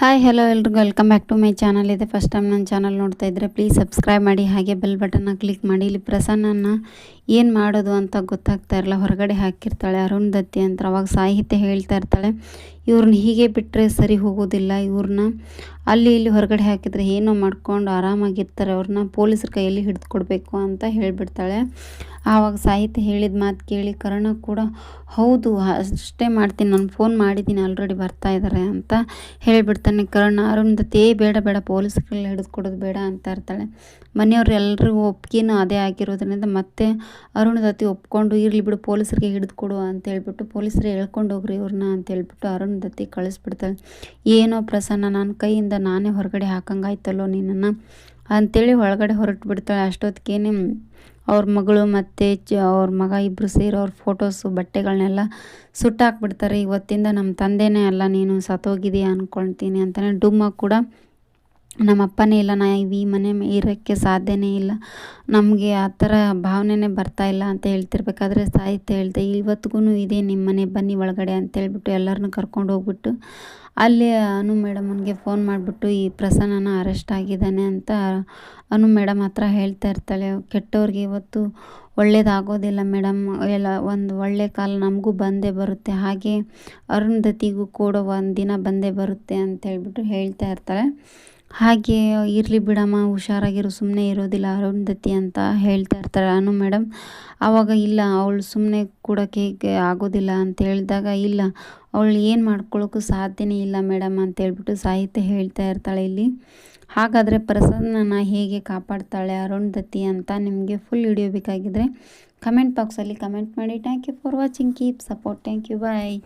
Hi hello ಎಲ್ರಿಗೂ. Welcome back to my channel ಇದೆ first time ನನ್ನ ಚಾನಲ್ ನೋಡ್ತಾ ಇದ್ದರೆ ಪ್ಲೀಸ್ ಸಬ್ಸ್ಕ್ರೈಬ್ ಮಾಡಿ, ಹಾಗೆ ಬೆಲ್ ಬಟನ್ನ ಕ್ಲಿಕ್ ಮಾಡಿ. ಇಲ್ಲಿ ಪ್ರಸನ್ನನ ಏನು ಮಾಡೋದು ಅಂತ ಗೊತ್ತಾಗ್ತಾ ಇರಲ್ಲ. ಹೊರಗಡೆ ಹಾಕಿರ್ತಾಳೆ, ಅರುಣ್ ದತ್ತಿ ಅಂತ ಅವಾಗ ಸಾಹಿತ್ಯ ಹೇಳ್ತಾ ಇರ್ತಾಳೆ. ಇವ್ರನ್ನ ಹೀಗೆ ಬಿಟ್ಟರೆ ಸರಿ ಹೋಗೋದಿಲ್ಲ. ಇವ್ರನ್ನ ಅಲ್ಲಿ ಇಲ್ಲಿ ಹೊರಗಡೆ ಹಾಕಿದರೆ ಏನೋ ಮಾಡ್ಕೊಂಡು ಆರಾಮಾಗಿರ್ತಾರೆ, ಅವ್ರನ್ನ ಪೊಲೀಸರ ಕೈಯಲ್ಲಿ ಹಿಡಿದು ಕೊಡಬೇಕು ಅಂತ ಹೇಳಿಬಿಡ್ತಾಳೆ. ಆವಾಗ ಸಾಹಿತ್ಯ ಹೇಳಿದ ಮಾತು ಕೇಳಿ ಕರ್ಣ ಕೂಡ, ಹೌದು, ಅಷ್ಟೇ ಮಾಡ್ತೀನಿ, ನಾನು ಫೋನ್ ಮಾಡಿದ್ದೀನಿ ಆಲ್ರೆಡಿ ಬರ್ತಾ ಇದ್ದಾರೆ ಅಂತ ಹೇಳಿಬಿಡ್ತಾನೆ ಕರ್ಣ. ಅರುಂಧತಿ ಬೇಡ ಬೇಡ ಪೊಲೀಸರಲ್ಲಿ ಹಿಡಿದು ಕೊಡೋದು ಬೇಡ ಅಂತ ಇರ್ತಾಳೆ. ಮನೆಯವ್ರು ಎಲ್ಲರಿಗೂ ಒಪ್ಪಿಗೆನೂ ಅದೇ ಆಗಿರೋದ್ರಿಂದ ಮತ್ತೆ ಅರುಣದತಿ ಒಪ್ಕೊಂಡು, ಇರಲಿ ಬಿಡು, ಪೊಲೀಸರಿಗೆ ಹಿಡಿದು ಕೊಡು ಅಂತ ಹೇಳ್ಬಿಟ್ಟು ಪೊಲೀಸರು ಹೇಳ್ಕೊಂಡು ಹೋಗ್ರಿ ಇವ್ರನ್ನ ಅಂತ ಹೇಳ್ಬಿಟ್ಟು ಅರುಣದತಿ ಕಳಿಸ್ಬಿಡ್ತಾಳೆ. ಏನೋ ಪ್ರಸನ್ನ ನನ್ನ ಕೈಯಿಂದ ನಾನೇ ಹೊರಗಡೆ ಹಾಕಂಗಾಯ್ತಲ್ಲೋ ನಿನ್ನನ್ನು? ಅಂಥೇಳಿ ಒಳಗಡೆ ಹೊರಟು ಬಿಡ್ತಾಳೆ ಅಷ್ಟೊತ್ತಿಗೇನೆ ಅವ್ರ ಮಗಳು ಮತ್ತು ಚ, ಅವ್ರ ಮಗ ಇಬ್ಬರು ಸೇರೋ ಅವ್ರ ಫೋಟೋಸು ಬಟ್ಟೆಗಳನ್ನೆಲ್ಲ ಸುಟ್ಟಾಕ್ಬಿಡ್ತಾರೆ. ಇವತ್ತಿಂದ ನಮ್ಮ ತಂದೆನೇ ಅಲ್ಲ, ನೀನು ಸತ್ತೋಗಿದೀಯ ಅಂದ್ಕೊಳ್ತೀನಿ ಅಂತಲೇ ಡುಮ್ಮ ಕೂಡ ನಮ್ಮ ಅಪ್ಪನೇ ಇಲ್ಲ, ನಾ ಈ ಮನೆ ಇರೋಕ್ಕೆ ಸಾಧ್ಯನೇ ಇಲ್ಲ. ನಮಗೆ ಆ ಥರ ಭಾವನೆನೇ ಬರ್ತಾ ಇಲ್ಲ ಅಂತ ಹೇಳ್ತಿರ್ಬೇಕಾದ್ರೆ ಸಾಹಿತ್ಯ ಹೇಳ್ದೆ ಇವತ್ತಿಗೂ ಇದೆ ನಿಮ್ಮ ಮನೆ, ಬನ್ನಿ ಒಳಗಡೆ ಅಂತ ಹೇಳ್ಬಿಟ್ಟು ಎಲ್ಲರನ್ನೂ ಕರ್ಕೊಂಡು ಹೋಗ್ಬಿಟ್ಟು, ಅಲ್ಲಿ ಅನು ಮೇಡಮ್ಗೆ ಫೋನ್ ಮಾಡಿಬಿಟ್ಟು, ಈ ಪ್ರಸನ್ನನ ಅರೆಸ್ಟ್ ಆಗಿದ್ದಾನೆ ಅಂತ ಅನು ಮೇಡಮ್ ಹತ್ರ ಹೇಳ್ತಾ ಇರ್ತಾಳೆ. ಕೆಟ್ಟವ್ರಿಗೆ ಇವತ್ತು ಒಳ್ಳೇದಾಗೋದಿಲ್ಲ ಮೇಡಮ್. ಎಲ್ಲ ಒಂದು ಒಳ್ಳೆ ಕಾಲ ನಮಗೂ ಬಂದೇ ಬರುತ್ತೆ. ಹಾಗೆ ಅರುಂಧತಿಗೂ ಕೂಡ ಒಂದು ದಿನ ಬಂದೇ ಬರುತ್ತೆ ಅಂತ ಹೇಳ್ಬಿಟ್ಟು ಹೇಳ್ತಾ ಇರ್ತಾಳೆ. ಹಾಗೆ ಇರಲಿ ಬಿಡಮ್ಮ, ಹುಷಾರಾಗಿರು ಸುಮ್ಮನೆ ಇರೋದಿಲ್ಲ, ಅರುಂಧತಿ ಅಂತ ಹೇಳ್ತಾ ಇರ್ತಾರೆ ಅನು ಮೇಡಮ್ ಆವಾಗ ಇಲ್ಲ, ಅವಳು ಸುಮ್ಮನೆ ಕೊಡೋಕೆ ಆಗೋದಿಲ್ಲ ಅಂತ ಹೇಳಿದಾಗ, ಇಲ್ಲ, ಅವಳು ಏನು ಮಾಡ್ಕೊಳ್ಳೋಕ್ಕೂ ಸಾಧ್ಯನೇ ಇಲ್ಲ ಮೇಡಮ್ ಅಂತ ಹೇಳ್ಬಿಟ್ಟು ಸಾಹಿತ್ಯ ಹೇಳ್ತಾ ಇರ್ತಾಳೆ ಇಲ್ಲಿ. ಹಾಗಾದರೆ ಪ್ರಸನ್ನನ ಹೇಗೆ ಕಾಪಾಡ್ತಾಳೆ ಅರುಂಧತಿ ಅಂತ ನಿಮಗೆ ಫುಲ್ ವಿಡಿಯೋ ಬೇಕಾಗಿದ್ದರೆ ಕಮೆಂಟ್ ಬಾಕ್ಸಲ್ಲಿ ಕಮೆಂಟ್ ಮಾಡಿ. Thank you for watching keep support thank you bye